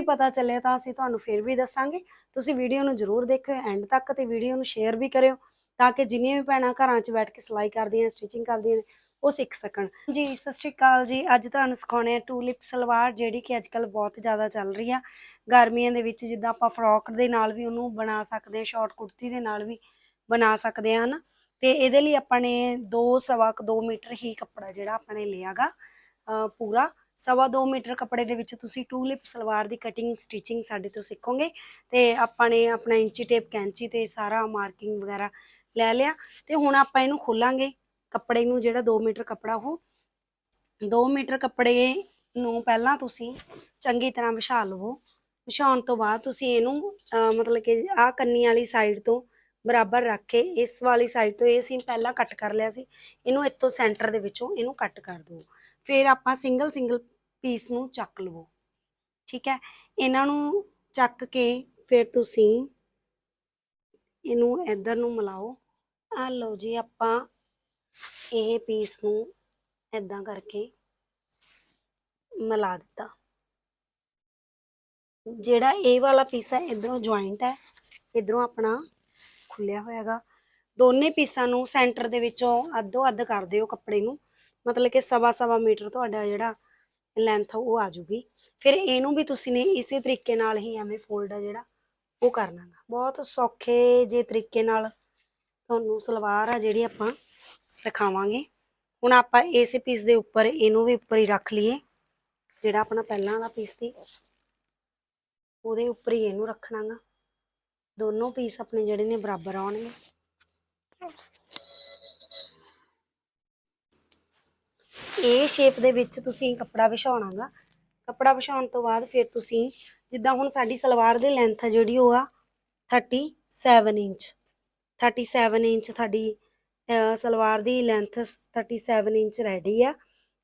ਪਤਾ ਚੱਲਿਆ ਤਾਂ ਅਸੀਂ ਤੁਹਾਨੂੰ ਫਿਰ ਵੀ ਦੱਸਾਂਗੇ। ਤੁਸੀਂ ਵੀਡੀਓ ਨੂੰ ਜ਼ਰੂਰ ਦੇਖਿਓ ਐਂਡ ਤੱਕ ਤੇ ਵੀਡੀਓ ਨੂੰ ਸ਼ੇਅਰ ਵੀ ਕਰਿਓ ਤਾਂ ਕਿ ਜਿੰਨੀਆਂ ਵੀ ਭੈਣਾਂ ਘਰਾਂ 'ਚ ਬੈਠ ਕੇ ਸਿਲਾਈ ਕਰਦੀਆਂ ਸਟਿਚਿੰਗ ਕਰਦੀਆਂ ਨੇ, ਉਹ ਸਿੱਖ ਸਕਣ। ਜੀ, ਸਤਿ ਸ਼੍ਰੀ ਅਕਾਲ ਜੀ। ਅੱਜ ਤੁਹਾਨੂੰ ਸਿਖਾਉਣੇ ਆ ਟੂਲਿਪ ਸਲਵਾਰ, ਜਿਹੜੀ ਕਿ ਅੱਜਕੱਲ ਬਹੁਤ ਜ਼ਿਆਦਾ ਚੱਲ ਰਹੀ ਆ। ਗਰਮੀਆਂ ਦੇ ਵਿੱਚ ਜਿੱਦਾਂ ਆਪਾਂ ਫਰੋਕ ਦੇ ਨਾਲ ਵੀ ਉਹਨੂੰ ਬਣਾ ਸਕਦੇ ਹਾਂ ਸ਼ਾਰਟ ਕੁੜਤੀ ਦੇ ਨਾਲ ਵੀ ਬਣਾ ਸਕਦੇ ਹਾਂ ਹਨਾ? ਤੇ ਇਹਦੇ ਲਈ ਆਪਾਂ ਨੇ 2 ਸਵਾ 2 ਮੀਟਰ ਹੀ ਕੱਪੜਾ ਜਿਹੜਾ ਆਪਾਂ ਨੇ ਲਿਆਗਾ, ਅਹ ਪੂਰਾ। ਸਵਾ 2 ਮੀਟਰ ਕੱਪੜੇ ਦੇ ਵਿੱਚ ਤੁਸੀਂ ਟੂਲਿਪ, ਸਲਵਾਰ ਦੀ ਕਟਿੰਗ ਸਟਿਚਿੰਗ ਸਾਡੇ ਤੋਂ ਸਿੱਖੋਗੇ ਤੇ ਆਪਾਂ ਨੇ ਆਪਣਾ ਇੰਚੀ ਟੇਪ, ਕੈਂਚੀ ਤੇ ਸਾਰਾ ਮਾਰਕਿੰਗ ਵਗੈਰਾ ਲੈ ਲਿਆ ਤੇ ਹੁਣ ਆਪਾਂ ਇਹਨੂੰ ਖੋਲਾਂਗੇ ਕੱਪੜੇ ਨੂੰ ਜਿਹੜਾ 2 ਮੀਟਰ ਕੱਪੜਾ ਉਹ। 2 ਮੀਟਰ ਕੱਪੜੇ ਨੂੰ ਪਹਿਲਾਂ ਤੁਸੀਂ ਚੰਗੀ ਤਰ੍ਹਾਂ ਵਿਛਾ ਲਵੋ। ਵਿਛਾਉਣ ਤੋਂ ਬਾਅਦ ਤੁਸੀਂ ਇਹਨੂੰ ਮਤਲਬ ਕਿ ਆਹ ਕੰਨੀ ਵਾਲੀ ਸਾਈਡ ਤੋਂ ਬਰਾਬਰ ਰੱਖ ਕੇ ਇਸ ਵਾਲੀ ਸਾਈਡ ਤੋਂ ਇਹ ਸੀਮ ਪਹਿਲਾਂ ਕੱਟ ਕਰ ਲਿਆ ਸੀ। ਇਹਨੂੰ ਇੱਥੋਂ ਸੈਂਟਰ ਦੇ ਵਿੱਚੋਂ ਇਹਨੂੰ ਕੱਟ ਕਰ ਦਿਓ। ਫਿਰ ਆਪਾਂ ਸਿੰਗਲ ਸਿੰਗਲ ਪੀਸ ਨੂੰ ਚੱਕ ਲਵੋ। ਠੀਕ ਹੈ? ਇਹਨਾਂ ਨੂੰ ਚੱਕ ਕੇ ਫਿਰ ਤੁਸੀਂ ਇਹਨੂੰ ਇੱਧਰ ਨੂੰ ਮਿਲਾਓ। ਆ ਲਓ ਜੀ, ਆਪਾਂ ਇਹ ਪੀਸ ਨੂੰ ਇਦਾਂ ਕਰਕੇ ਮਿਲਾ ਦਿੱਤਾ। ਜਿਹੜਾ ਇਹ ਵਾਲਾ ਪੀਸ ਹੈ, ਇਧਰੋਂ ਜੁਆਇੰਟ ਹੈ, ਇਧਰੋਂ ਆਪਣਾ ਖੁੱਲਿਆ ਹੋਇਆਗਾ। ਦੋਨੇ ਪੀਸਾਂ ਨੂੰ ਸੈਂਟਰ ਦੇ ਵਿੱਚੋਂ ਅੱਧੋ ਅੱਧ ਕਰ ਦਿਓ ਕੱਪੜੇ ਨੂੰ। ਮਤਲਬ ਕਿ ਸਵਾ ਸਵਾ ਮੀਟਰ ਤੁਹਾਡਾ ਜਿਹੜਾ ਲੈਂਥ ਉਹ ਆ ਜੂਗੀ। ਫਿਰ ਇਹਨੂੰ ਵੀ ਤੁਸੀਂ ਨੇ ਇਸੇ ਤਰੀਕੇ ਨਾਲ ਹੀ ਐਵੇਂ ਫੋਲਡ ਆ ਜਿਹੜਾ, ਉਹ ਕਰਨਾਗਾ ਬਹੁਤ ਸੌਖੇ ਜੇ ਤਰੀਕੇ ਨਾਲ ਤੁਹਾਨੂੰ ਸਲਵਾਰ ਆ ਜਿਹੜੀ ਆਪਾਂ ਸਿਖਾਵਾਂਗੇ। ਹੁਣ ਆਪਾਂ ਇਸੇ ਪੀਸ ਦੇ ਉੱਪਰ ਇਹਨੂੰ ਵੀ ਉੱਪਰ ਹੀ ਰੱਖ ਲਈਏ। ਜਿਹੜਾ ਆਪਣਾ ਪਹਿਲਾਂ ਵਾਲਾ ਪੀਸ ਸੀ, ਉਹਦੇ ਉੱਪਰ ਹੀ ਇਹਨੂੰ ਰੱਖਣਾਗਾ ਦੋਨੋਂ ਪੀਸ ਆਪਣੇ ਜਿਹੜੇ ਨੇ ਬਰਾਬਰ ਆਉਣਗੇ। ਇਹ ਸ਼ੇਪ ਦੇ ਵਿੱਚ ਤੁਸੀਂ ਕੱਪੜਾ ਵਿਛਾਉਣਾਗਾ। ਕੱਪੜਾ ਵਿਛਾਉਣ ਤੋਂ ਬਾਅਦ ਫਿਰ ਤੁਸੀਂ ਜਿੱਦਾਂ ਹੁਣ ਸਾਡੀ ਸਲਵਾਰ ਦੀ ਲੈਂਥ ਹੈ ਜਿਹੜੀ ਉਹ ਆ 37 ਇੰਚ। 37 ਇੰਚ ਤੁਹਾਡੀ ਸਲਵਾਰ ਦੀ ਲੈਂਥ 37 ਇੰਚ ਰੈਡੀ ਆ।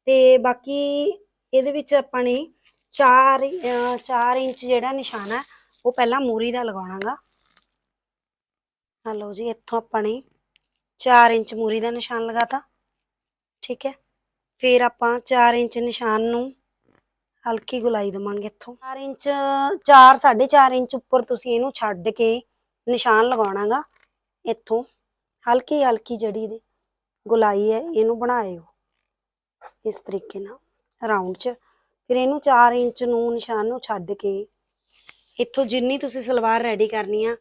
ਤੇ ਬਾਕੀ ਇਹਦੇ ਵਿੱਚ ਆਪਾਂ ਨੇ 4 4 ਇੰਚ ਜਿਹੜਾ ਨਿਸ਼ਾਨ ਹੈ ਉਹ ਪਹਿਲਾਂ ਮੂਰੀ ਦਾ ਲਗਾਉਣਾਗਾ। ਆ ਲਓ ਜੀ, ਇੱਥੋਂ ਆਪਾਂ ਨੇ 4 ਇੰਚ ਮੂਰੀ ਦਾ ਨਿਸ਼ਾਨ ਲਗਾਤਾ। ਠੀਕ ਹੈ। ਫਿਰ ਆਪਾਂ 4 ਇੰਚ ਨਿਸ਼ਾਨ ਨੂੰ ਹਲਕੀ ਗੁਲਾਈ ਦਵਾਂਗੇ ਇੱਥੋਂ। 4 ਇੰਚ 4 4.5 ਇੰਚ ਉੱਪਰ ਤੁਸੀਂ ਇਹਨੂੰ ਛੱਡ ਕੇ ਨਿਸ਼ਾਨ ਲਗਾਉਣਾਗਾ ਇੱਥੋਂ ਹਲਕੀ ਹਲਕੀ ਜਿਹੜੀ ਇਹਦੀ ਗੁਲਾਈ ਹੈ, ਇਹਨੂੰ ਬਣਾਇਓ। ਇਸ ਤਰੀਕੇ ਨਾਲ ਰਾਉਂਡ 'ਚ। ਫਿਰ ਇਹਨੂੰ 4 ਇੰਚ ਨੂੰ ਨਿਸ਼ਾਨ ਨੂੰ ਛੱਡ ਕੇ ਇੱਥੋਂ ਜਿੰਨੀ ਤੁਸੀਂ ਸਲਵਾਰ ਰੈਡੀ ਕਰਨੀ ਆ,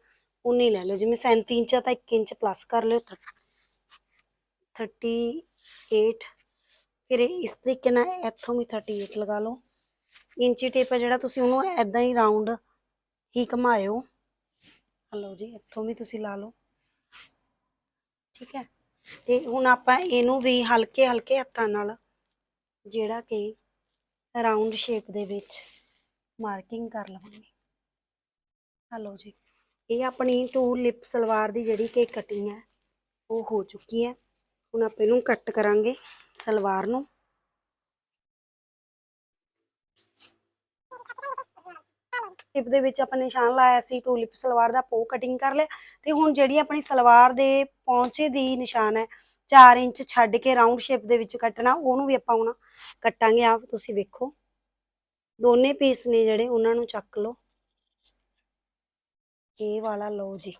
ਉਨੀ ਲੈ ਲਓ। ਜਿਵੇਂ 37 ਇੰਚ ਆ ਤਾਂ 1 ਇੰਚ ਪਲੱਸ ਕਰ ਲਿਓ। 38 ਫਿਰ ਇਸ ਤਰੀਕੇ ਨਾਲ ਇੱਥੋਂ ਵੀ 38 ਲਗਾ ਲਓ। ਇੰਚੀ ਟੇਪ ਹੈ ਜਿਹੜਾ, ਤੁਸੀਂ ਉਹਨੂੰ ਐਦਾਂ ਹੀ ਰਾਉਂਡ ਹੀ ਘਮਾਇਓ। ਆ ਲਓ ਜੀ, ਇੱਥੋਂ ਵੀ ਤੁਸੀਂ ਲਾ ਲਓ। ਠੀਕ ਹੈ? ਤੇ ਹੁਣ ਆਪਾਂ ਇਹਨੂੰ ਵੀ ਹਲਕੇ ਹਲਕੇ ਹੱਥਾਂ ਨਾਲ ਜਿਹੜਾ ਕਿ ਰਾਉਂਡ ਸ਼ੇਪ ਦੇ ਵਿੱਚ ਮਾਰਕਿੰਗ ਕਰ ਲਵਾਂਗੇ। ਆ ਜੀ, ਇਹ ਆਪਣੀ ਟੂ ਲਿਪ ਸਲਵਾਰ ਦੀ ਜਿਹੜੀ ਕਿ ਕਟਿੰਗ ਹੈ, ਉਹ ਹੋ ਚੁੱਕੀ ਹੈ। ਹੁਣ ਆਪਾਂ ਇਹਨੂੰ ਕੱਟ ਕਰਾਂਗੇ। ਸਲਵਾਰ ਨੂੰ। ਟਿਪ ਦੇ ਵਿੱਚ ਆਪਾਂ ਨਿਸ਼ਾਨ ਲਾਇਆ ਸੀ ਟੂ ਲਿਪ ਸਲਵਾਰ ਦਾ ਪੋ ਕਟਿੰਗ ਕਰ ਲਿਆ। ਤੇ ਹੁਣ ਜਿਹੜੀ ਆਪਣੀ ਸਲਵਾਰ ਦੇ ਪੌਂਚੇ ਦੀ ਨਿਸ਼ਾਨ ਹੈ 4 ਇੰਚ ਛੱਡ ਕੇ ਰਾਉਂਡ ਸ਼ੇਪ ਦੇ ਵਿੱਚ ਕੱਟਣਾ, ਉਹਨੂੰ ਵੀ ਆਪਾਂ ਹੁਣ ਕੱਟਾਂਗੇ। ਆਪ ਤੁਸੀਂ ਵੇਖੋ। ਦੋਨੇ ਪੀਸ ਨੇ ਜਿਹੜੇ, ਉਹਨਾਂ ਨੂੰ ਚੱਕ ਲਓ। ਇਹ ਵਾਲਾ ਲਓ ਜੀ।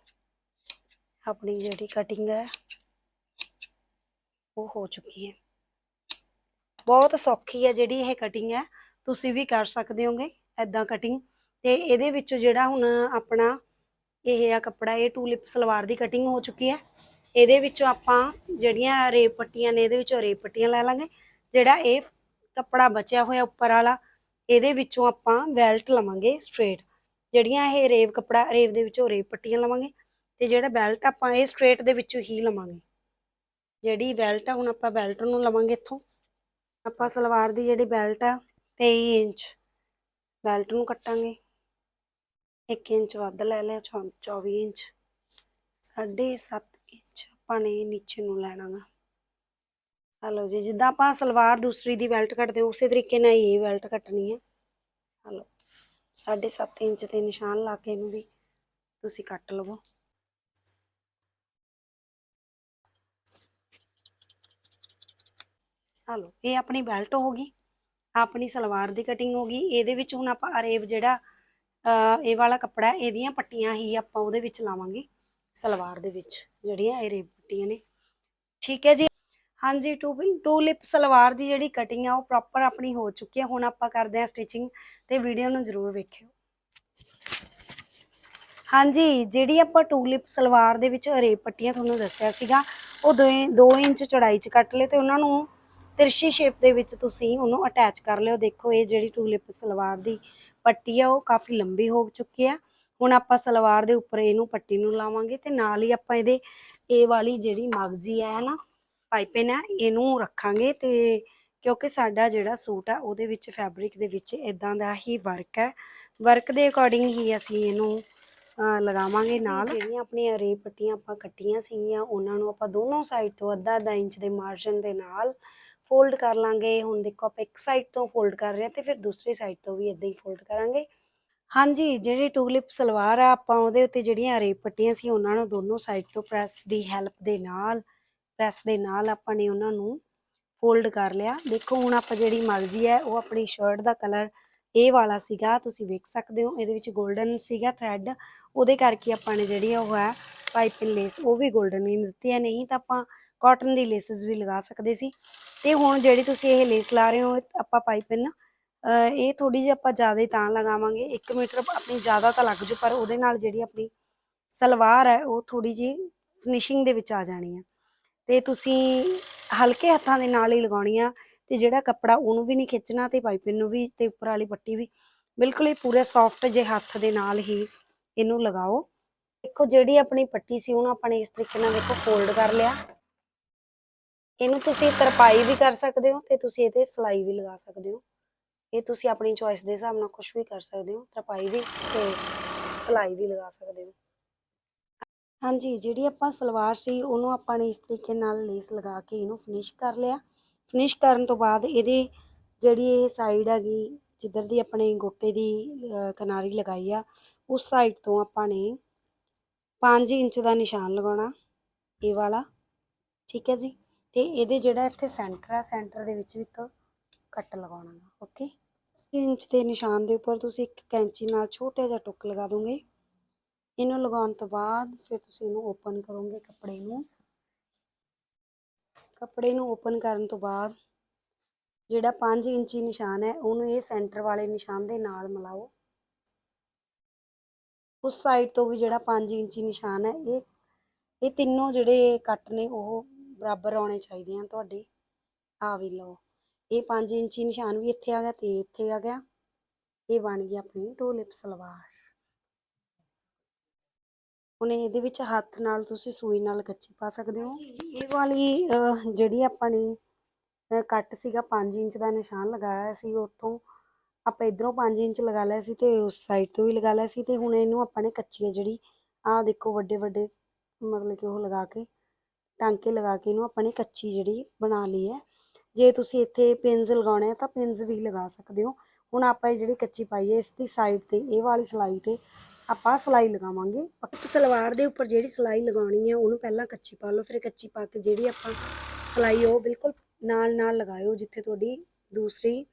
ਆਪਣੀ ਜਿਹੜੀ ਕਟਿੰਗ ਹੈ, ਉਹ ਹੋ ਚੁੱਕੀ ਹੈ। ਬਹੁਤ ਸੌਖੀ ਹੈ ਜਿਹੜੀ ਇਹ ਕਟਿੰਗ ਹੈ, ਤੁਸੀਂ ਵੀ ਕਰ ਸਕਦੇ ਹੋਗੇ ਐਦਾਂ ਕਟਿੰਗ ਤੇ ਇਹਦੇ ਵਿੱਚੋਂ ਜਿਹੜਾ ਹੁਣ ਆਪਣਾ ਇਹ ਆ ਕੱਪੜਾ, ਇਹ ਟੂਲਿਪ ਸਲਵਾਰ ਦੀ ਕਟਿੰਗ ਹੋ ਚੁੱਕੀ ਹੈ। ਇਹਦੇ ਵਿੱਚੋਂ ਆਪਾਂ ਜਿਹੜੀਆਂ ਰੇਪ ਪੱਟੀਆਂ ਨੇ, ਇਹਦੇ ਵਿੱਚੋਂ ਰੇਪ ਪੱਟੀਆਂ ਲੈ ਲਾਂਗੇ। ਜਿਹੜਾ ਇਹ ਕੱਪੜਾ ਬਚਿਆ ਹੋਇਆ ਉੱਪਰ ਵਾਲਾ, ਇਹਦੇ ਵਿੱਚੋਂ ਆਪਾਂ ਬੈਲਟ ਲਵਾਂਗੇ ਸਟ੍ਰੇਟ ਜਿਹੜੀਆਂ ਇਹ ਰੇਵ ਕੱਪੜਾ ਰੇਵ ਦੇ ਵਿੱਚੋਂ ਰੇਪ ਪੱਟੀਆਂ ਲਵਾਂਗੇ ਤੇ ਜਿਹੜਾ ਬੈਲਟ ਆਪਾਂ ਇਹ ਸਟ੍ਰੇਟ ਦੇ ਵਿੱਚੋਂ ਹੀ ਲਵਾਂਗੇ। ਜਿਹੜੀ ਬੈਲਟ ਆ, ਹੁਣ ਆਪਾਂ ਬੈਲਟ ਨੂੰ ਲਵਾਂਗੇ ਇੱਥੋਂ। ਆਪਾਂ ਸਲਵਾਰ ਦੀ ਜਿਹੜੀ ਬੈਲਟ ਆ 23 ਇੰਚ ਬੈਲਟ ਨੂੰ ਕੱਟਾਂਗੇ। 1 ਇੰਚ ਵੱਧ ਲੈ ਲਿਆ 24 ਇੰਚ। 7.5 ਇੰਚ ਆਪਾਂ ਨੇ ਨੀਚੇ ਨੂੰ ਲੈਣਾਗਾ। ਹਲੋ ਜੀ, ਜਿੱਦਾਂ ਆਪਾਂ ਸਲਵਾਰ ਦੂਸਰੀ ਦੀ ਬੈਲਟ ਕੱਟਦੇ, ਉਸੇ ਤਰੀਕੇ ਨਾਲ ਹੀ ਇਹ ਬੈਲਟ ਕੱਟਣੀ ਹੈ ਹਲੋ 7.5 ਇੰਚ ਤੇ ਨਿਸ਼ਾਨ ਲਾ ਕੇ ਇਹਨੂੰ ਵੀ ਤੁਸੀਂ ਕੱਟ ਲਵੋ। ਹਲੋ, ਇਹ ਆਪਣੀ ਬੈਲਟ ਹੋ ਗਈ, ਆਪਣੀ ਸਲਵਾਰ ਦੀ ਕਟਿੰਗ ਹੋ ਗਈ, ਇਹਦੇ ਵਿੱਚ ਹੁਣ ਆਪਾਂ ਅਰੇਬ ਜਿਹੜਾ ਇਹ ਵਾਲਾ ਕੱਪੜਾ ਇਹਦੀਆਂ ਪੱਟੀਆਂ ਹੀ ਆਪਾਂ ਉਹਦੇ ਵਿੱਚ ਲਾਵਾਂਗੇ, ਸਲਵਾਰ ਦੇ ਵਿੱਚ, ਜਿਹੜੀਆਂ ਇਹ ਰੇਪ ਪੱਟੀਆਂ ਨੇ। ਠੀਕ ਹੈ ਜੀ? ਹਾਂਜੀ, ਟੂ ਟੂ ਲਿਪ ਸਲਵਾਰ ਦੀ ਜਿਹੜੀ ਕਟਿੰਗ ਆ, ਉਹ ਪ੍ਰੋਪਰ ਆਪਣੀ ਹੋ ਚੁੱਕੀ ਹੈ ਹੁਣ ਆਪਾਂ ਕਰਦੇ ਹਾਂ ਸਟਿਚਿੰਗ ਤੇ ਵੀਡੀਓ ਨੂੰ ਜ਼ਰੂਰ ਵੇਖਿਓ। ਹਾਂਜੀ, ਜਿਹੜੀ ਆਪਾਂ ਟੂ ਲਿਪ ਸਲਵਾਰ ਦੇ ਵਿੱਚ ਰੇਪ ਪੱਟੀਆਂ ਤੁਹਾਨੂੰ ਦੱਸਿਆ ਸੀਗਾ, ਉਹ 2 ਇੰਚ ਚੌੜਾਈ ਚ ਕੱਟ ਲਏ ਤੇ ਉਹਨਾਂ ਨੂੰ ਤਿਰਛੀ ਸ਼ੇਪ ਦੇ ਵਿੱਚ ਤੁਸੀਂ ਉਹਨੂੰ ਅਟੈਚ ਕਰ ਲਿਓ। ਦੇਖੋ ਇਹ ਜਿਹੜੀ ਟੂ ਲਿਪ ਸਲਵਾਰ ਦੀ ਪੱਟੀ ਆ ਉਹ ਕਾਫੀ ਲੰਬੀ ਹੋ ਚੁੱਕੀ ਆ। ਹੁਣ ਆਪਾਂ ਸਲਵਾਰ ਦੇ ਉੱਪਰ ਇਹਨੂੰ ਪੱਟੀ ਨੂੰ ਲਾਵਾਂਗੇ ਤੇ ਨਾਲ ਹੀ ਆਪਾਂ ਇਹਦੇ ਇਹ ਵਾਲੀ ਜਿਹੜੀ ਮਗਜ਼ੀ ਹੈ ਨਾ ਪਾਈਪਿੰਗ ਹੈ ਇਹਨੂੰ ਰੱਖਾਂਗੇ ਤੇ ਕਿਉਂਕਿ ਸਾਡਾ ਜਿਹੜਾ ਸੂਟ ਆ ਉਹਦੇ ਵਿੱਚ ਫੈਬਰਿਕ ਦੇ ਵਿੱਚ ਇਦਾਂ ਦਾ ਹੀ ਵਰਕ ਹੈ ਵਰਕ ਦੇ ਅਕੋਰਡਿੰਗ ਹੀ ਅਸੀਂ ਇਹਨੂੰ ਲਗਾਵਾਂਗੇ ਨਾਲ। ਜਿਹੜੀਆਂ ਆਪਣੀਆਂ ਰੇਪ ਪੱਟੀਆਂ ਆਪਾਂ ਕੱਟੀਆਂ ਸੀਗੀਆਂ ਉਹਨਾਂ ਨੂੰ ਆਪਾਂ ਦੋਨੋਂ ਸਾਈਡ ਤੋਂ ਅੱਧਾ ਅੱਧਾ ਇੰਚ ਦੇ ਮਾਰਜਨ ਦੇ ਨਾਲ ਫੋਲਡ ਕਰ ਲਾਂਗੇ, ਹੁਣ ਦੇਖੋ ਆਪਾਂ ਇੱਕ ਸਾਈਡ ਤੋਂ ਫੋਲਡ ਕਰ ਰਹੇ ਹਾਂ ਤੇ ਫਿਰ ਦੂਸਰੀ ਸਾਈਡ ਤੋਂ ਵੀ ਇਦਾਂ ਹੀ ਫੋਲਡ ਕਰਾਂਗੇ। ਹਾਂਜੀ, ਜਿਹੜੀ ਟੂਲਿਪ ਸਲਵਾਰ ਆ, ਆਪਾਂ ਉਹਦੇ ਉੱਤੇ ਜਿਹੜੀਆਂ ਰੇਪ ਪੱਟੀਆਂ ਸੀ, ਉਹਨਾਂ ਨੂੰ ਦੋਨੋਂ ਸਾਈਡ ਤੋਂ ਪ੍ਰੈਸ ਦੀ ਹੈਲਪ ਦੇ ਨਾਲ ਪ੍ਰੈਸ ਦੇ ਨਾਲ ਆਪਾਂ ਨੇ ਉਹਨਾਂ ਨੂੰ ਫੋਲਡ ਕਰ ਲਿਆ। ਦੇਖੋ, ਹੁਣ ਆਪਾਂ ਜਿਹੜੀ ਮਰਜ਼ੀ ਹੈ, ਉਹ ਆਪਣੀ ਸ਼ਰਟ ਦਾ ਕਲਰ ਇਹ ਵਾਲਾ ਸੀਗਾ, ਤੁਸੀਂ ਵੇਖ ਸਕਦੇ ਹੋ, ਇਹਦੇ ਵਿੱਚ 골ਡਨ ਸੀਗਾ ਥ੍ਰੈਡ ਉਹਦੇ ਕਰਕੇ ਆਪਾਂ ਨੇ ਜਿਹੜੀ ਉਹ ਹੈ ਪਾਈਪਿੰਗ ਲੇਸ ਉਹ ਵੀ 골ਡਨ ਹੀ ਦਿੱਤੀ ਹੈ ਨਹੀਂ ਤਾਂ ਆਪਾਂ ਕਾਟਨ ਦੀ ਲੇਸਸ ਵੀ ਲਗਾ ਸਕਦੇ ਸੀ। ਤੇ ਹੁਣ ਜਿਹੜੀ ਤੁਸੀਂ ਇਹ ਲੇਸ ਲਾ ਰਹੇ ਹੋ ਇਹ ਆਪਾਂ ਪਾਈਪਿੰਗ ਇਹ ਥੋੜੀ ਜਿਹੀ ਆਪਾਂ ਜ਼ਿਆਦਾ ਤਾਂ ਲਗਾਵਾਂਗੇ। 1 ਮੀਟਰ ਆਪਣੀ ਜ਼ਿਆਦਾ ਤਾਂ ਲੱਗ ਜੂ, ਪਰ ਉਹਦੇ ਨਾਲ ਜਿਹੜੀ ਆਪਣੀ ਸਲਵਾਰ ਹੈ, ਉਹ ਥੋੜੀ ਜਿਹੀ ਫਿਨਿਸ਼ਿੰਗ ਦੇ ਵਿੱਚ ਆ ਜਾਣੀ ਆ। ਤੇ ਤੁਸੀਂ ਹਲਕੇ ਹੱਥਾਂ ਦੇ ਨਾਲ ਹੀ ਲਗਾਉਣੀ ਆ, ਤੇ ਜਿਹੜਾ ਕੱਪੜਾ ਉਹਨੂੰ ਵੀ ਨਹੀਂ ਖਿੱਚਣਾ ਤੇ ਪਾਈਪਿੰਗ ਨੂੰ ਵੀ, ਤੇ ਉੱਪਰ ਵਾਲੀ ਪੱਟੀ ਵੀ, ਬਿਲਕੁਲ ਹੀ ਪੂਰੇ ਸੌਫਟ ਜੇ ਹੱਥ ਦੇ ਨਾਲ ਹੀ ਇਹਨੂੰ ਲਗਾਓ। ਦੇਖੋ ਜਿਹੜੀ ਆਪਣੀ ਪੱਟੀ ਸੀ, ਉਹਨੂੰ ਆਪਾਂ ਨੇ ਇਸ ਤਰੀਕੇ ਨਾਲ ਦੇਖੋ ਫੋਲਡ ਕਰ ਲਿਆ। ਇਹਨੂੰ ਤੁਸੀਂ ਤਰਪਾਈ ਵੀ ਕਰ ਸਕਦੇ ਹੋ ਤੇ ਤੁਸੀਂ ਇਹਦੇ ਸਲਾਈ ਵੀ ਲਗਾ ਸਕਦੇ ਹੋ। ਇਹ ਤੁਸੀਂ ਆਪਣੀ ਚੋਇਸ ਦੇ ਹਿਸਾਬ ਨਾਲ ਕੁਝ ਵੀ ਕਰ ਸਕਦੇ ਹੋ, ਤਰਪਾਈ ਵੀ ਤੇ ਸਲਾਈ ਵੀ ਲਗਾ ਸਕਦੇ ਹੋ। ਹਾਂਜੀ, ਜਿਹੜੀ ਆਪਾਂ ਸਲਵਾਰ ਸੀ ਉਹਨੂੰ ਆਪਾਂ ਨੇ ਇਸ ਤਰੀਕੇ ਨਾਲ ਲੇਸ ਲਗਾ ਕੇ ਇਹਨੂੰ ਫਿਨਿਸ਼ ਕਰ ਲਿਆ। ਫਿਨਿਸ਼ ਕਰਨ ਤੋਂ ਬਾਅਦ ਇਹਦੇ ਜਿਹੜੀ ਇਹ ਸਾਈਡ ਹੈਗੀ, ਜਿੱਧਰ ਦੀ ਆਪਣੇ ਗੋਟੇ ਦੀ ਕਿਨਾਰੀ ਲਗਾਈ ਆ, ਉਸ ਸਾਈਡ ਤੋਂ ਆਪਾਂ ਨੇ 5 ਇੰਚ ਦਾ ਨਿਸ਼ਾਨ ਲਗਾਉਣਾ, ਇਹ ਵਾਲਾ। ਠੀਕ ਹੈ ਜੀ? ਤੇ ਇਹਦੇ ਜਿਹੜਾ ਇੱਥੇ ਸੈਂਟਰ ਆ ਸੈਂਟਰ ਦੇ ਵਿੱਚ ਵੀ ਇੱਕ ਕੱਟ ਲਗਾਉਣਾ ਗਾ ਓਕੇ ਇੰਚ ਦੇ ਨਿਸ਼ਾਨ ਦੇ ਉੱਪਰ ਤੁਸੀਂ ਇੱਕ ਕੈਂਚੀ ਨਾਲ ਛੋਟਾ ਜਿਹਾ ਟੁੱਕ ਲਗਾ ਦੋਗੇ। ਇਹਨੂੰ ਲਗਾਉਣ ਤੋਂ ਬਾਅਦ ਫਿਰ ਤੁਸੀਂ ਇਹਨੂੰ ਓਪਨ ਕਰੋਗੇ ਕੱਪੜੇ ਨੂੰ। ਕੱਪੜੇ ਨੂੰ ਓਪਨ ਕਰਨ ਤੋਂ ਬਾਅਦ ਜਿਹੜਾ 5 ਇੰਚੀ ਨਿਸ਼ਾਨ ਹੈ, ਉਹਨੂੰ ਇਹ ਸੈਂਟਰ ਵਾਲੇ ਨਿਸ਼ਾਨ ਦੇ ਨਾਲ ਮਿਲਾਓ। ਉਸ ਸਾਈਡ ਤੋਂ ਵੀ ਜਿਹੜਾ 5 ਇੰਚੀ ਨਿਸ਼ਾਨ ਹੈ, ਇਹ ਇਹ ਤਿੰਨੋਂ ਜਿਹੜੇ ਕੱਟ ਨੇ, ਉਹ ਬਰਾਬਰ ਆਉਣੇ ਚਾਹੀਦੇ ਆ ਤੁਹਾਡੇ। ਆ ਵੀ ਲਓ। ਇਹ 5 ਇੰਚੀ ਨਿਸ਼ਾਨ ਵੀ ਇੱਥੇ ਆ ਗਿਆ ਤੇ ਇੱਥੇ ਆ ਗਿਆ। ਇਹ ਬਣ ਗਈ ਆਪਣੀ ਟੂ ਲਿਪ ਸਲਵਾਰ। ਹੁਣ ਇਹਦੇ ਵਿੱਚ ਹੱਥ ਨਾਲ ਤੁਸੀਂ ਸੂਈ ਨਾਲ ਕੱਚੀ ਪਾ ਸਕਦੇ ਹੋ। ਇਹ ਵਾਲੀ ਜਿਹੜੀ ਆਪਾਂ ਨੇ ਕੱਟ ਸੀਗਾ 5 ਇੰਚ ਦਾ ਨਿਸ਼ਾਨ ਲਗਾਇਆ ਸੀ ਉੱਥੋਂ। ਆਪਾਂ ਇਧਰੋਂ 5 ਇੰਚ ਲਗਾ ਲਿਆ ਸੀ ਤੇ ਉਸ ਸਾਈਡ ਤੋਂ ਵੀ ਲਗਾ ਲਿਆ ਸੀ ਤੇ ਹੁਣ ਇਹਨੂੰ ਆਪਾਂ ਨੇ ਕੱਚੀ ਹੈ ਜਿਹੜੀ, ਆਹ ਦੇਖੋ ਵੱਡੇ ਵੱਡੇ ਮਤਲਬ ਕਿ ਉਹ ਲਗਾ ਕੇ ਟਾਂਕੇ ਲਗਾ ਕੇ ਇਹਨੂੰ ਆਪਾਂ ਨੇ ਕੱਚੀ ਜਿਹੜੀ ਬਣਾ ਲਈ ਹੈ। ਜੇ ਤੁਸੀਂ ਇੱਥੇ ਪਿੰਸ ਲਗਾਉਣੇ ਆ ਤਾਂ ਪਿੰਸ ਵੀ ਲਗਾ ਸਕਦੇ ਹੋ। ਹੁਣ ਆਪਾਂ ਇਹ ਜਿਹੜੀ ਕੱਚੀ ਪਾਈ ਹੈ ਇਸ ਦੀ ਸਾਈਡ ਤੇ, ਇਹ ਵਾਲੀ ਸਲਾਈ ਤੇ ਆਪਾਂ ਸਲਾਈ ਲਗਾਵਾਂਗੇ। ਸਲਵਾਰ ਦੇ ਉੱਪਰ ਜਿਹੜੀ ਸਲਾਈ ਲਗਾਉਣੀ ਹੈ, ਉਹਨੂੰ ਪਹਿਲਾਂ ਕੱਚੀ ਪਾ ਲਓ, ਫਿਰ ਕੱਚੀ ਪਾ ਕੇ ਜਿਹੜੀ ਆਪਾਂ ਸਲਾਈ ਉਹ ਬਿਲਕੁਲ ਨਾਲ ਨਾਲ ਲਗਾਇਓ, ਜਿੱਥੇ ਤੁਹਾਡੀ ਦੂਸਰੀ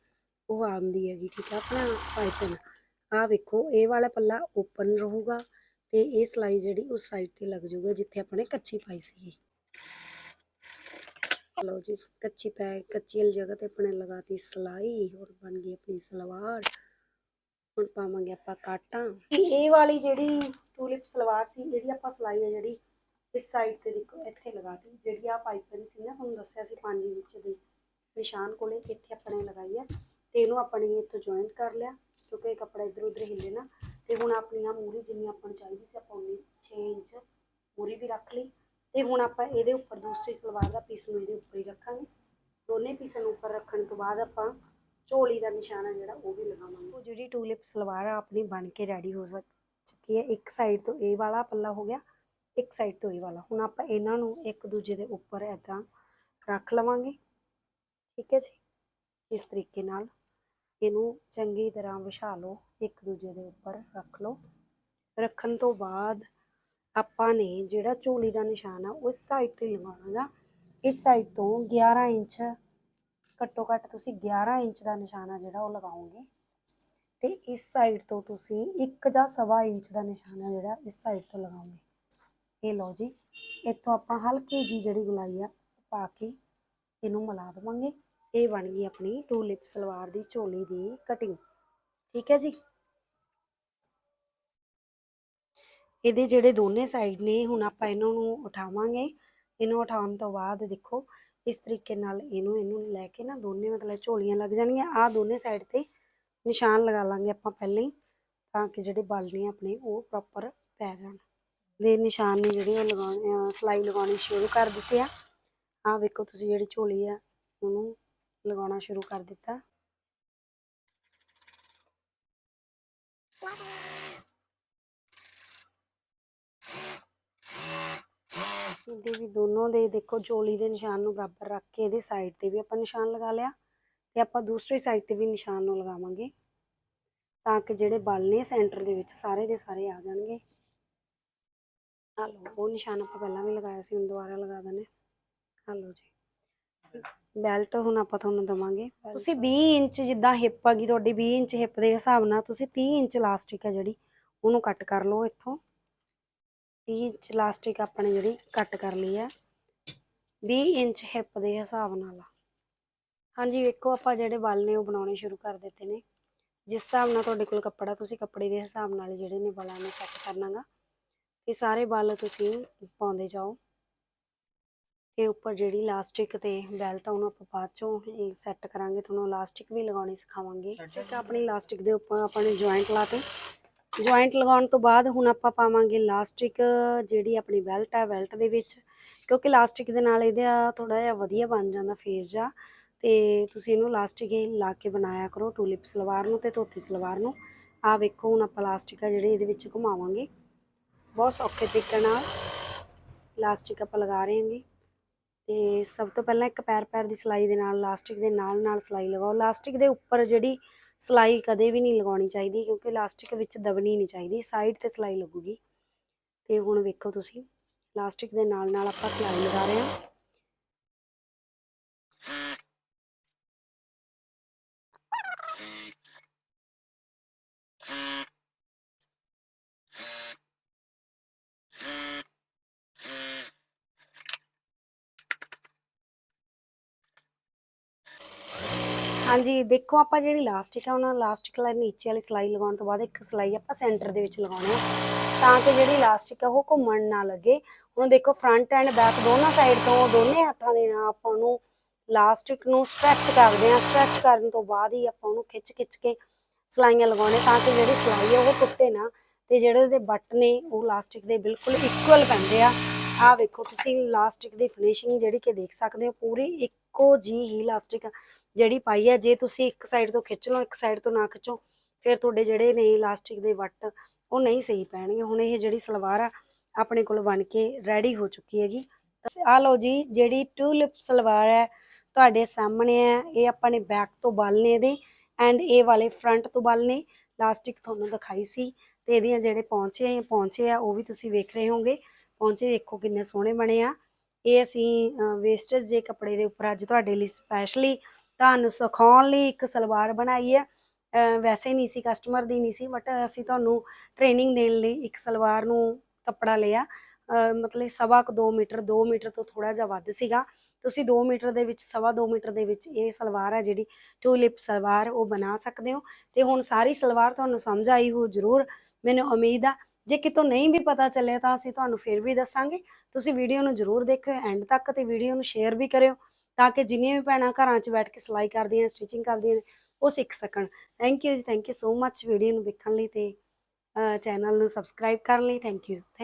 ਉਹ ਆਉਂਦੀ ਹੈਗੀ, ਠੀਕ ਹੈ ਆਪਣਾ ਪਾਈਪਿੰਗ ਆਹ ਵੇਖੋ, ਇਹ ਵਾਲਾ ਪੱਲਾ ਓਪਨ ਰਹੂਗਾ ਤੇ ਇਹ ਸਲਾਈ ਜਿਹੜੀ ਉਸ ਸਾਈਡ ਤੇ ਲੱਗ ਜਾਊਗਾ, ਜਿੱਥੇ ਆਪਣੇ ਕੱਚੀ ਪਾਈ ਸੀਗੀ। ਲਓ ਜੀ, ਕੱਚੀ ਪੈ, ਕੱਚੀ ਵਾਲੀ ਜਗ੍ਹਾ ਤੇ ਆਪਣੇ ਲਗਾਤੀ ਸਲਾਈ ਹੋਰ ਬਣ ਗਈ ਆਪਣੀ ਸਲਵਾਰ। ਹੁਣ ਪਾਵਾਂਗੇ ਆਪਾਂ ਕਾਟਾਂ। ਇਹ ਵਾਲੀ ਜਿਹੜੀ ਟੂਲਿਪ ਸਲਵਾਰ ਸੀ ਇਹਦੀ ਆਪਾਂ ਸਲਾਈ ਹੈ ਜਿਹੜੀ, ਇਸ ਸਾਈਡ ਤੇ ਦੇਖੋ, ਇੱਥੇ ਲਗਾਤੀ। ਜਿਹੜੀ ਆ ਪਾਈਪਿੰਗ ਸੀ ਨਾ, ਤੁਹਾਨੂੰ ਦੱਸਿਆ ਸੀ 5 ਇੰਚ ਦੀ ਨਿਸ਼ਾਨ ਕੋਲੇ ਇੱਥੇ ਆਪਣੇ ਲਗਾਈ ਹੈ। ਤੇ ਇਹਨੂੰ ਆਪਣੀ ਇੱਥੋਂ ਜੁਆਇੰਟ ਕਰ ਲਿਆ, ਕਿਉਂਕਿ ਇਹ ਕੱਪੜਾ ਇਧਰ ਉਧਰ ਹਿੱਲੇ ਨਾ। ਤੇ ਹੁਣ ਆਪਣੀ ਆ ਮੂਰੀ ਜਿੰਨੀ ਆਪਾਂ ਨੂੰ ਚਾਹੀਦੀ ਸੀ, ਆਪਾਂ ਉਨੀ 6 ਇੰਚ ਮੂਰੀ ਵੀ ਰੱਖ ਲਈ। ਤੇ ਹੁਣ ਆਪਾਂ ਇਹਦੇ ਉੱਪਰ ਦੂਸਰੀ ਸਲਵਾਰ ਦਾ ਪੀਸ ਨੂੰ ਇਹਦੇ ਉੱਪਰ ਹੀ ਰੱਖਾਂਗੇ। ਦੋਨੇ ਪੀਸਾਂ ਨੂੰ ਉੱਪਰ ਰੱਖਣ ਤੋਂ ਬਾਅਦ ਆਪਾਂ ਝੋਲੀ ਦਾ ਨਿਸ਼ਾਨ ਹੈ ਜਿਹੜਾ ਉਹ ਵੀ ਲਗਾਵਾਂਗੇ। ਉਹ ਜਿਹੜੀ ਟੂਲਿਪ ਸਲਵਾਰ ਆ, ਆਪਣੀ ਬਣ ਕੇ ਰੈਡੀ ਹੋ ਸਕ, ਚੁੱਕੀ ਹੈ। ਇੱਕ ਸਾਈਡ ਤੋਂ ਇਹ ਵਾਲਾ ਪੱਲਾ ਹੋ ਗਿਆ, ਇੱਕ ਸਾਈਡ ਤੋਂ ਇਹ ਵਾਲਾ। ਹੁਣ ਆਪਾਂ ਇਹਨਾਂ ਨੂੰ ਇੱਕ ਦੂਜੇ ਦੇ ਉੱਪਰ ਐਦਾਂ ਰੱਖ ਲਵਾਂਗੇ। ਠੀਕ ਹੈ ਜੀ? ਇਸ ਤਰੀਕੇ ਨਾਲ ਇਹਨੂੰ ਚੰਗੀ ਤਰ੍ਹਾਂ ਵਿਛਾ ਲਓ, ਇੱਕ ਦੂਜੇ ਦੇ ਉੱਪਰ ਰੱਖ ਲਓ। ਰੱਖਣ ਤੋਂ ਬਾਅਦ ਆਪਾਂ ਨੇ ਜਿਹੜਾ ਝੋਲੀ ਦਾ ਨਿਸ਼ਾਨ ਆ ਉਸ ਸਾਈਡ ਤੇ ਲਗਾਉਣਾਗਾ। ਇਸ ਸਾਈਡ ਤੋਂ 11 ਇੰਚ, ਘੱਟੋ ਘੱਟ ਤੁਸੀਂ 11 ਇੰਚ ਦਾ ਨਿਸ਼ਾਨਾ ਜਿਹੜਾ ਉਹ ਲਗਾਓਗੇ। ਤੇ ਇਸ ਸਾਈਡ ਤੋਂ ਤੁਸੀਂ 1 ਜਾਂ ਸਵਾ ਇੰਚ ਦਾ ਨਿਸ਼ਾਨ ਹੈ ਜਿਹੜਾ ਇਸ ਸਾਈਡ ਤੋਂ ਲਗਾਓਗੇ। ਇਹ ਲਓ ਜੀ, ਇੱਥੋਂ ਆਪਾਂ ਹਲਕੀ ਜੀ ਜਿਹੜੀ ਗੁਲਾਈ ਆ ਪਾ ਕੇ ਇਹਨੂੰ ਮਿਲਾ ਦੇਵਾਂਗੇ। ਇਹ ਬਣ ਗਈ ਆਪਣੀ ਟੂ ਲਿਪ ਸਲਵਾਰ ਦੀ ਝੋਲੀ ਦੀ ਕਟਿੰਗ ਠੀਕ ਹੈ ਜੀ? ਇਹਦੇ ਜਿਹੜੇ ਦੋਨੇ ਸਾਈਡ ਨੇ, ਹੁਣ ਆਪਾਂ ਇਹਨਾਂ ਨੂੰ ਉਠਾਵਾਂਗੇ। ਇਹਨੂੰ ਉਠਾਉਣ ਤੋਂ ਬਾਅਦ ਦੇਖੋ, ਇਸ ਤਰੀਕੇ ਨਾਲ ਇਹਨੂੰ ਇਹਨੂੰ ਲੈ ਕੇ ਨਾ ਦੋਨੇ ਮਤਲਬ ਝੋਲੀਆਂ ਲੱਗ ਜਾਣਗੀਆਂ। ਆਹ ਦੋਨੇ ਸਾਈਡ ਤੇ ਨਿਸ਼ਾਨ ਲਗਾ ਲਾਂਗੇ ਆਪਾਂ ਪਹਿਲਾਂ ਹੀ, ਤਾਂ ਕਿ ਜਿਹੜੇ ਬਲ ਨੇ ਆਪਣੇ ਉਹ ਪ੍ਰੋਪਰ ਪੈ ਜਾਣ। ਦੇ ਨਿਸ਼ਾਨ ਨੇ ਜਿਹੜੇ ਉਹ ਲਗਾਉਣੇ ਆ ਸਲਾਈ ਲਗਾਉਣੀ ਸ਼ੁਰੂ ਕਰ ਦਿੱਤੇ ਆ। ਆ ਵੇਖੋ ਤੁਸੀਂ ਜਿਹੜੀ ਝੋਲੀ ਆ, ਉਹਨੂੰ ਲਗਾਉਣਾ ਸ਼ੁਰੂ ਕਰ ਦਿੱਤਾ। ਇਹਦੇ ਵੀ ਦੋਨੋਂ ਦੇ ਦੇਖੋ ਝੋਲੀ ਦੇ ਨਿਸ਼ਾਨ ਨੂੰ ਬਰਾਬਰ ਰੱਖ ਕੇ ਇਹਦੇ ਸਾਈਡ ਤੇ ਵੀ ਆਪਾਂ ਨਿਸ਼ਾਨ ਲਗਾ ਲਿਆ ਤੇ ਆਪਾਂ ਦੂਸਰੀ ਸਾਈਡ ਤੇ ਵੀ ਨਿਸ਼ਾਨ ਨੂੰ ਲਗਾਵਾਂਗੇ ਤਾਂ ਕਿ ਜਿਹੜੇ ਬਲ ਨੇ ਸੈਂਟਰ ਦੇ ਵਿੱਚ ਸਾਰੇ ਦੇ ਸਾਰੇ ਆ ਜਾਣਗੇ। ਆ ਲਓ ਉਹ ਨਿਸ਼ਾਨ ਆਪਾਂ ਪਹਿਲਾਂ ਵੀ ਲਗਾਇਆ ਸੀ ਹੁਣ ਦੁਬਾਰਾ ਲਗਾ ਦਨੇ ਆ ਲਓ ਜੀ। ਬੈਲਟ ਹੁਣ ਆਪਾਂ ਤੁਹਾਨੂੰ ਦਵਾਂਗੇ। ਤੁਸੀਂ 20 ਇੰਚ ਜਿੱਦਾਂ ਹਿੱਪ ਹੈਗੀ ਤੁਹਾਡੀ 20 ਇੰਚ ਹਿੱਪ ਦੇ ਹਿਸਾਬ ਨਾਲ ਤੁਸੀਂ 30 ਇੰਚ ਇਲਾਸਟਿਕ ਹੈ ਜਿਹੜੀ ਉਹਨੂੰ ਕੱਟ ਕਰ ਲਓ ਇੱਥੋਂ। 30 ਇੰਚ ਇਲਾਸਟਿਕ ਆਪਣੇ ਜਿਹੜੀ ਕੱਟ ਕਰ ਲਈ ਆ 20 ਇੰਚ ਹਿੱਪ ਦੇ ਹਿਸਾਬ ਨਾਲ ਹਾਂਜੀ ਵੇਖੋ ਆਪਾਂ ਜਿਹੜੇ ਬਲ ਨੇ ਉਹ ਬਣਾਉਣੇ ਸ਼ੁਰੂ ਕਰ ਦਿੱਤੇ ਨੇ। ਜਿਸ ਹਿਸਾਬ ਨਾਲ ਤੁਹਾਡੇ ਕੋਲ ਕੱਪੜਾ ਤੁਸੀਂ ਕੱਪੜੇ ਦੇ ਹਿਸਾਬ ਨਾਲ ਜਿਹੜੇ ਨੇ ਬਲਾਂ ਨੂੰ ਸੈੱਟ ਕਰਨਾਗਾ ਇਹ ਸਾਰੇ ਬਲ ਤੁਸੀਂ ਪਾਉਂਦੇ ਜਾਓ। ਤੇ ਉੱਪਰ ਜਿਹੜੀ ਇਲਾਸਟਿਕ ਤੇ ਬੈਲਟ ਆ ਉਹਨੂੰ ਆਪਾਂ ਬਾਅਦ ਚੋਂ ਸੈੱਟ ਕਰਾਂਗੇ ਤੁਹਾਨੂੰ ਇਲਾਸਟਿਕ ਵੀ ਲਗਾਉਣੀ ਸਿਖਾਵਾਂਗੇ। ਠੀਕ ਆ ਆਪਣੀ ਇਲਾਸਟਿਕ ਦੇ ਉੱਪਰ ਆਪਾਂ ਨੇ ਜੁਆਇੰਟ ਲਾਤੇ ਜੁਆਇੰਟ ਲਗਾਉਣ ਤੋਂ ਬਾਅਦ ਹੁਣ ਆਪਾਂ ਪਾਵਾਂਗੇ ਇਲਾਸਟਿਕ ਜਿਹੜੀ ਆਪਣੀ ਬੈਲਟ ਆ ਬੈਲਟ ਦੇ ਵਿੱਚ। ਕਿਉਂਕਿ ਇਲਾਸਟਿਕ ਦੇ ਨਾਲ ਇਹਦਾ ਥੋੜਾ ਜਿਹਾ ਵਧੀਆ ਬਣ ਜਾਂਦਾ ਫੇਰ ਜਾ। ਤੇ ਤੁਸੀਂ ਇਹਨੂੰ ਇਲਾਸਟਿਕ ਹੀ ਲਾ ਕੇ ਬਣਾਇਆ ਕਰੋ ਟੂਲਿਪ ਸਲਵਾਰ ਨੂੰ ਤੇ ਧੋਤੀ ਸਲਵਾਰ ਨੂੰ। ਆ ਵੇਖੋ, ਹੁਣ ਆਪਾਂ ਲਾਸਟਿਕ ਆ ਜਿਹੜੇ ਇਹਦੇ ਵਿੱਚ ਘੁਮਾਵਾਂਗੇ। ਬਹੁਤ ਸੌਖੇ ਤਰੀਕੇ ਨਾਲ ਇਲਾਸਟਿਕ ਆਪਾਂ ਲਗਾ ਰਹੇ ਹਾਂਗੇ। ਤੇ ਸਭ ਤੋਂ ਪਹਿਲਾਂ ਇੱਕ ਪੈਰ ਪੈਰ ਦੀ ਸਲਾਈ ਦੇ ਨਾਲ ਇਲਾਸਟਿਕ ਦੇ ਨਾਲ ਨਾਲ ਸਲਾਈ ਲਗਾਓ। ਇਲਾਸਟਿਕ ਦੇ ਉੱਪਰ ਜਿਹੜੀ ਸਲਾਈ ਕਦੇ ਵੀ ਨਹੀਂ ਲਗਾਉਣੀ ਚਾਹੀਦੀ ਕਿਉਂਕਿ ਇਲਾਸਟਿਕ ਵਿੱਚ ਦਬਣੀ ਨਹੀਂ ਚਾਹੀਦੀ, ਸਾਈਡ ਤੇ ਸਲਾਈ ਲੱਗੂਗੀ। ਤੇ ਹੁਣ ਵੇਖੋ ਤੁਸੀਂ, ਇਲਾਸਟਿਕ ਦੇ ਨਾਲ ਨਾਲ ਆਪਾਂ ਸਲਾਈ ਲਗਾ ਰਹੇ ਹਾਂ। ਹਾਂਜੀ, ਦੇਖੋ ਆਪਾਂ ਜਿਹੜੀ ਇਲਾਸਟਿਕ ਆ, ਉਹਨਾਂ ਇਲਾਸਟਿਕ ਵਾਲੀ ਨੀਚੇ ਵਾਲੀ ਸਲਾਈ ਲਗਾਉਣ ਤੋਂ ਬਾਅਦ ਇੱਕ ਸਲਾਈ ਆਪਾਂ ਸੈਂਟਰ ਦੇ ਵਿੱਚ ਲਗਾਉਣੀ ਆ। ਤਾਂ ਕਿ ਜਿਹੜੀ ਇਲਾਸਟਿਕ ਆ, ਉਹ ਘੁੰਮਣ ਨਾ ਲੱਗੇ। ਹੁਣ ਦੇਖੋ ਫਰੰਟ ਐਂਡ ਬੈਕ ਦੋਨਾਂ ਸਾਈਡ ਤੋਂ, ਦੋਨੇ ਹੱਥਾਂ ਦੇ ਨਾਲ ਆਪਾਂ ਉਹਨੂੰ ਇਲਾਸਟਿਕ ਨੂੰ ਸਟ੍ਰੈਚ ਕਰਦੇ ਆ। ਸਟ੍ਰੈਚ ਕਰਨ ਤੋਂ ਬਾਅਦ ਹੀ ਆਪਾਂ ਉਹਨੂੰ ਖਿੱਚ ਖਿੱਚ ਕੇ ਸਲਾਈਆਂ ਲਗਾਉਣੇ ਤਾਂ ਕਿ ਜਿਹੜੀ ਸਲਾਈ ਆ, ਉਹ ਟੁੱਟੇ ਨਾ। ਤੇ ਜਿਹੜੇ ਉਹਦੇ ਬੱਟ ਨੇ, ਉਹ ਇਲਾਸਟਿਕ ਦੇ ਬਿਲਕੁਲ ਇਕੁਅਲ ਪੈਂਦੇ ਆ। ਆਹ ਵੇਖੋ, ਤੁਸੀਂ ਇਲਾਸਟਿਕ ਦੀ ਫਿਨਿਸ਼ਿੰਗ ਜਿਹੜੀ ਕਿ ਦੇਖ ਸਕਦੇ ਹੋ, ਪੂਰੀ ਇੱਕੋ ਜੀ ਹੀ ਇਲਾਸਟਿਕ ਜਿਹੜੀ ਪਾਈ ਹੈ ਜੇ ਤੁਸੀਂ ਇੱਕ ਸਾਈਡ ਤੋਂ ਖਿੱਚ ਲਓ, ਇੱਕ ਸਾਈਡ ਤੋਂ ਨਾ ਖਿੱਚੋ, ਫਿਰ ਤੁਹਾਡੇ ਜਿਹੜੇ ਨੇ ਇਲਾਸਟਿਕ ਦੇ ਵੱਟ, ਉਹ ਨਹੀਂ ਸਹੀ ਪੈਣਗੇ। ਹੁਣ ਇਹ ਜਿਹੜੀ ਸਲਵਾਰ ਆ, ਆਪਣੇ ਕੋਲ ਬਣ ਕੇ ਰੈਡੀ ਹੋ ਚੁੱਕੀ ਹੈਗੀ। ਆ ਲਓ ਜੀ, ਜਿਹੜੀ ਟੂਲਿਪ ਸਲਵਾਰ ਹੈ, ਤੁਹਾਡੇ ਸਾਹਮਣੇ ਹੈ, ਇਹ ਆਪਾਂ ਨੇ ਬੈਕ ਤੋਂ ਬਲ ਨੇ ਇਹਦੇ ਐਂਡ ਇਹ ਵਾਲੇ ਫਰੰਟ ਤੋਂ ਬਲ ਨੇ ਇਲਾਸਟਿਕ ਤੁਹਾਨੂੰ ਦਿਖਾਈ ਸੀ, ਤੇ ਇਹਦੀਆਂ ਜਿਹੜੇ ਪਹੁੰਚੇ ਪਹੁੰਚੇ ਆ, ਉਹ ਵੀ ਤੁਸੀਂ ਵੇਖ ਰਹੇ ਹੋਗੇ ਪਹੁੰਚੇ ਦੇਖੋ ਕਿੰਨੇ ਸੋਹਣੇ ਬਣੇ ਆ। ਇਹ ਅਸੀਂ ਵੇਸਟੇਜ ਦੇ ਕੱਪੜੇ ਦੇ ਉੱਪਰ, ਅੱਜ ਤੁਹਾਡੇ ਲਈ ਸਪੈਸ਼ਲੀ ਤੁਹਾਨੂੰ ਸਿਖਾਉਣ ਲਈ ਇੱਕ ਸਲਵਾਰ ਬਣਾਈ ਹੈ। ਵੈਸੇ ਨਹੀਂ ਸੀ ਕਸਟਮਰ ਦੀ ਨਹੀਂ ਸੀ ਬਟ ਅਸੀਂ ਤੁਹਾਨੂੰ ਟ੍ਰੇਨਿੰਗ ਦੇਣ ਲਈ ਇੱਕ ਸਲਵਾਰ ਨੂੰ ਕੱਪੜਾ ਲਿਆ। ਮਤਲਬ ਸਵਾ ਕੁ 2 ਮੀਟਰ 2 ਮੀਟਰ ਤੋਂ ਥੋੜਾ ਜਿਹਾ ਵੱਧ ਸੀਗਾ। ਤੁਸੀਂ 2 ਮੀਟਰ ਦੇ ਵਿੱਚ, ਸਵਾ 2 ਮੀਟਰ ਦੇ ਵਿੱਚ ਇਹ ਸਲਵਾਰ ਹੈ ਜਿਹੜੀ ਟੂਲਿਪ ਸਲਵਾਰ ਉਹ ਬਣਾ ਸਕਦੇ ਹੋ। ਤੇ ਹੁਣ ਸਾਰੀ ਸਲਵਾਰ ਤੁਹਾਨੂੰ ਸਮਝ ਆਈ ਹੋ ਜ਼ਰੂਰ, ਮੈਨੂੰ ਉਮੀਦ ਆ। ਜੇ ਕਿਤੋਂ ਨਹੀਂ ਵੀ ਪਤਾ ਚੱਲਿਆ ਤਾਂ ਅਸੀਂ ਤੁਹਾਨੂੰ ਫਿਰ ਵੀ ਦੱਸਾਂਗੇ। ਤੁਸੀਂ ਵੀਡੀਓ ਨੂੰ ਜ਼ਰੂਰ ਦੇਖਿਓ ਐਂਡ ਤੱਕ ਤੇ ਵੀਡੀਓ ਨੂੰ ਸ਼ੇਅਰ ਵੀ ਕਰਿਓ। ਤਾਂ ਕਿ ਜਿੰਨੀਆਂ ਵੀ ਭੈਣਾਂ ਘਰਾਂ 'ਚ ਬੈਠ ਕੇ ਸਿਲਾਈ ਕਰਦੀਆਂ ਸਟਿਚਿੰਗ ਕਰਦੀਆਂ ਨੇ, ਉਹ ਸਿੱਖ ਸਕਣ। ਥੈਂਕ ਯੂ ਜੀ thank you so much video ਨੂੰ ਵੇਖਣ ਲਈ ਤੇ ਚੈਨਲ ਨੂੰ ਸਬਸਕ੍ਰਾਈਬ ਕਰਨ ਲਈ ਥੈਂਕ ਯੂ